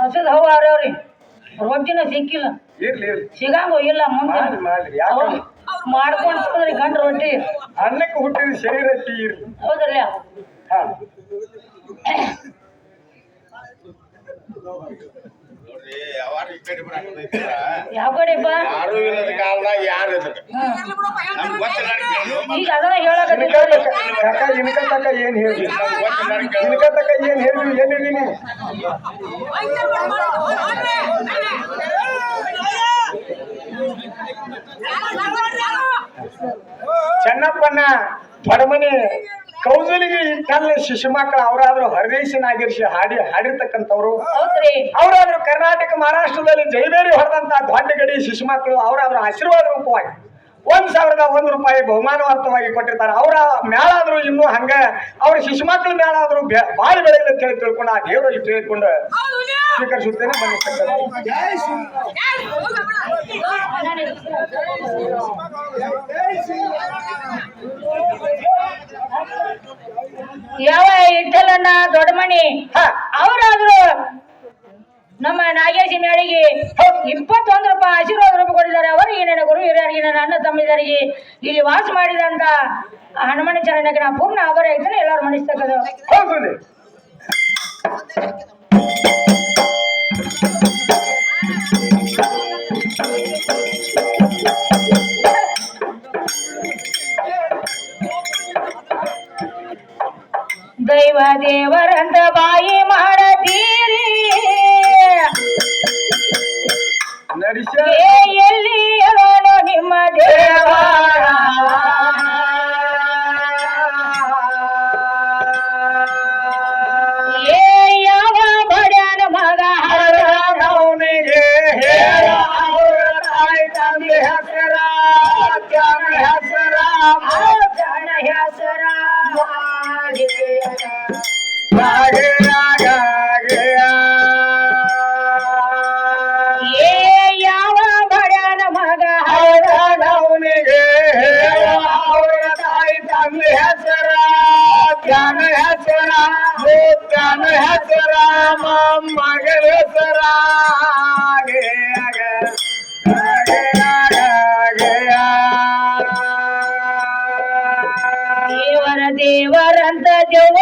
ಹಸದ್ ಹವ ಅವ್ರವ್ರಿ ರೊಟ್ಟಿನ ಸಿಕ್ಕಿಲ್ಲ. ಇರ್ಲಿ ಇರ್ಲಿ. ಸಿಗಂಗೋ ಇಲ್ಲ ಮುಂದೆ. ಯಾಕಂದ್ರೆ ಮಾಡ್ಕೊಂಡು ತಿಂದ್ರಿ ಗಂಡ ರೊಟ್ಟಿ. ಅನ್ನಕ್ಕೆ ಹುಟ್ಟಿದ ಶರೀರ ಹೌದಲ್ಲ? ಹಾ. ಯಾವಾರು ಈ ಕಡೆ ಬರಾಕತ್ತೈತಿ ಯಾವ ಕಡೆಪ್ಪ ಯಾರು ಇರೋದ್ ಕಾಲದಾಗ ಯಾರು ಇದ್ರ ಹ್ಮ್. ನಮ್ಗ್ ಗೊತ್ತಿಲ್ಲ ಕೇಳು ಈಗ ಅದನ್ನ ಇನ್ಕ ಹೇಳಕತ್ತಿದ್ರಿ ತಕ ಕಾಕ ಇನ್ಕ ತಕ ಏನ್ ಹೇಳ್ರಿ ನಮ್ಗ್ ಗೊತ್ತಿಲ್ಲ ಕೇಳು ಇನ್ಕ ತಕ ಏನ್ ಹೇಳ್ರಿ ಎಲ್ಲಿರಿ ನೀವು ಚೆನ್ನಪ್ಪನ ಬಡಮನೆ ಕೌಸಲಿಗೆ ಇಟ್ಟಲ್ಲಿ ಶಿಶು ಮಕ್ಕಳು ಅವರಾದ್ರೂ ಹರದೇಶನಾಗಿರಿಸಿ ಹಾಡಿ ಹಾಡಿರ್ತಕ್ಕಂಥವ್ರು. ಅವರಾದ್ರೂ ಕರ್ನಾಟಕ ಮಹಾರಾಷ್ಟ್ರದಲ್ಲಿ ಜೈಬೇರಿ ಹೊಡೆದಂತ ದೊಡ್ಡ ಗಡಿ ಶಿಶು ಮಕ್ಕಳು ಅವರಾದ್ರೂ ಆಶೀರ್ವಾದ ರೂಪವಾಗಿ ಒಂದ್ ಸಾವಿರದ ಒಂದು ರೂಪಾಯಿ ಬಹುಮಾನವಾರ್ಥವಾಗಿ ಕೊಟ್ಟಿರ್ತಾರೆ. ಅವರ ಮೇಳ ಇನ್ನು ಹಂಗ ಅವ್ರ ಶಿಶು ಮಕ್ಕಳ ಬೆ- ಬಾಳಿ ಬೆಳೆಯಲಿ ಅಂತ ಹೇಳಿ ತಿಳ್ಕೊಂಡು ಆ ದೇವರಲ್ಲಿ ತಿಳ್ಕೊಂಡು ಸ್ವೀಕರಿಸುತ್ತೇನೆ ಬನ್ನಿ ಯಾವ ಇಟ್ಟಲನ್ನ ದೊಡ್ಡ ಮಣಿ ಹಾ, ಅವರಾದ್ರು ನಮ್ಮ ನಾಗೇಶಿ ಮೇಳಿಗೆ ಇಪ್ಪತ್ತೊಂದು ರೂಪಾಯಿ ಆಶೀರ್ವಾದ ರೂಪಾಯಿ ಕೊಟ್ಟಿದ್ದಾರೆ ಅವರಿಗೆ ನನ್ನ ಗುರು ಹಿರಿಯರಿಗೆ ನನ್ನ ಅಣ್ಣ ತಮ್ಮಿದರಿಗೆ ಇಲ್ಲಿ ವಾಸ ಮಾಡಿದಂತ ಹನುಮನ ಚರಣಕ್ಕೆ ನಾ ಪೂರ್ಣ ಆಭಾರ ಇದ್ದಾನೆ ಎಲ್ಲಾರು ಮನಸ್ತಕ್ಕದು தேவ தேவரந்த வாயி ಹಾಗೆ ಹಾಗಾಗೆಯ. ಏ ಯಾವ ದೇವರಂತ ದೆವ್ವ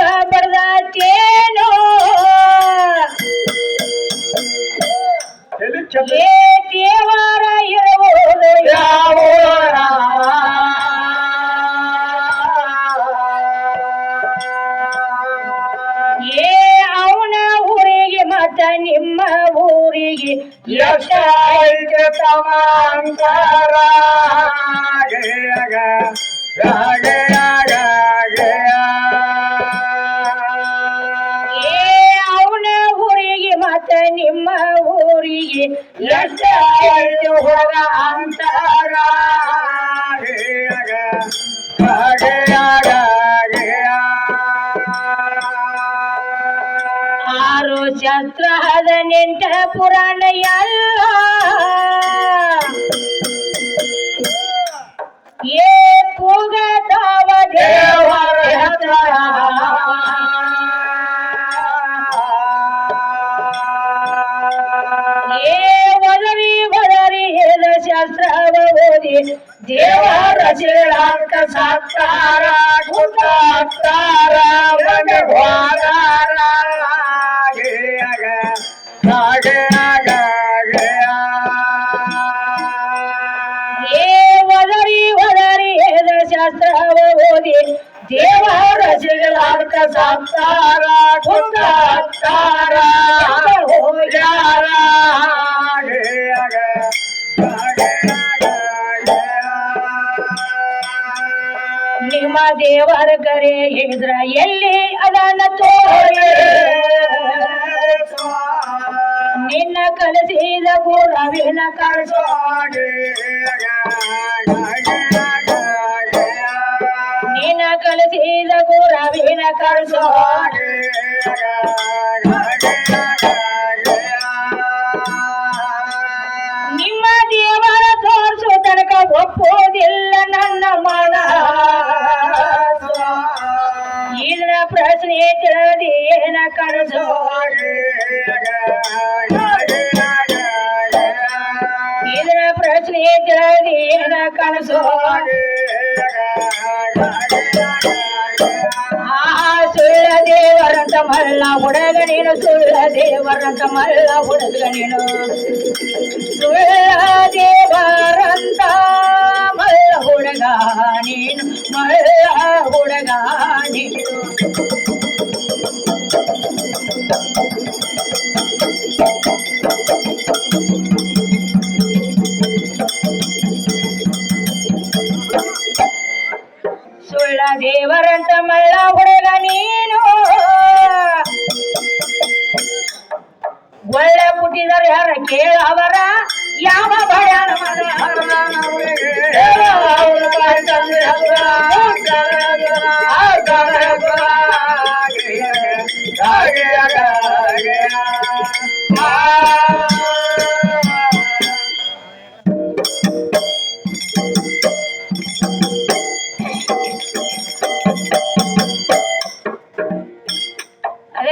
ಎಲ್ಲಿ ಚಂದ ಏ ದೇವರ ಇರುವುದು ಯಾವ ಏ ಅವನ ಊರಿಗೆ ಮತ ನಿಮ್ಮ ಊರಿಗೆ ಯಶೈಕ ಸಮಾಂತರ ಯಶೈಕ ಹೋಗ ಅಂತರ ಆರು ಶಸ್ತ್ರ ಹದಿನೆಂಟ ಪುರಾಣ ಎಲ್ಲ. ಏ ದೇವರ केळात सातारा कुठा तारा मग भोरा गे गे हे वदरी वदरी हे शास्त्र बोधी तारा हो जारा ದೇವರ ಕರೆ ಇದ್ರ ಎಲ್ಲಿ ಅದನ್ನ ತೋರಿ ನಿನ್ನ ಕಲಸಿದ ಗುರವಿನ ಕಳಿಸೋ ನಿನ್ನ ಕಲಸಿದ ಗುರವಿನ ಕಳಿಸೋ ನಿಮ್ಮ ದೇವರ ತೋರಿಸೋ ತನಕ ಒಪ್ಪೋದಿಲ್ಲ ನನ್ನ ಮನ ಇದನ್ನ ಪ್ರಶ್ನೆ ತಿಳಿದಿ ಏನ ಇದನ್ನ ಪ್ರಶ್ನೆ ತಿಳಿದಿ ಏನ ಕನಸು? ಆ ಸುಳ್ಳ ದೇವರಂತ ಮಲ್ಲ ಹುಡುಗ ನೀನು ಸುಳ್ಳ ದೇವರಂತ ಮಲ್ಲ ಹುಡುಗ ನೀನು. ಸುಳ್ಳ ದೇವರಂತ ನೀನು ಮಳೆಯ ನೀನು ಸುಳ್ಳ ದೇವರಂತ ಮಳ್ಳ ಹುಡುಗ ನೀನು. ಒಳ್ಳೆ ಹುಟ್ಟಿದರೆ ಯಾರ ಕೇಳವರ? ಯಾವ ಬಡ್ಯಾನ Merhaba.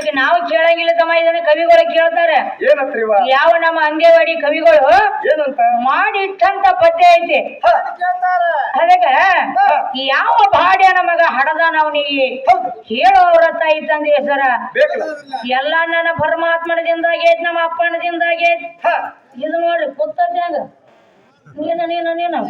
ಅದಕ್ಕೆ ನಾವು ಕೇಳಂಗಿಲ್ಲ ತಮ್ಮ ಇದನ್ನ ಕವಿಗಳು ಕೇಳ್ತಾರೆ. ಏನಂತ್ರಿವ ಯಾವ ನಮ್ಮ ಅಂಗೇವಾಡಿ ಕವಿಗಳು ಏನಂತ? ಮಾಡಿಟ್ಟಂತ ಪದ್ಯ ಐತಿ. ಅದಕ್ಕ ಯಾವ ಬಾಡ್ಯ ನಮಗ ಹಡದಾನ ನೀ? ಹೇಳೋರ ತಾಯಿ ತಂದೆ ಹೆಸರ? ಎಲ್ಲ ನನ್ನ ಪರಮಾತ್ಮನದಿಂದಾಗೈತ್ ನಮ್ಮ ಅಪ್ಪನದಿಂದಾಗೈತ್ ಹ, ಇದು ನೋಡಿ ಕುತ್ತ ನೀನು ನೀನು ನೀನು.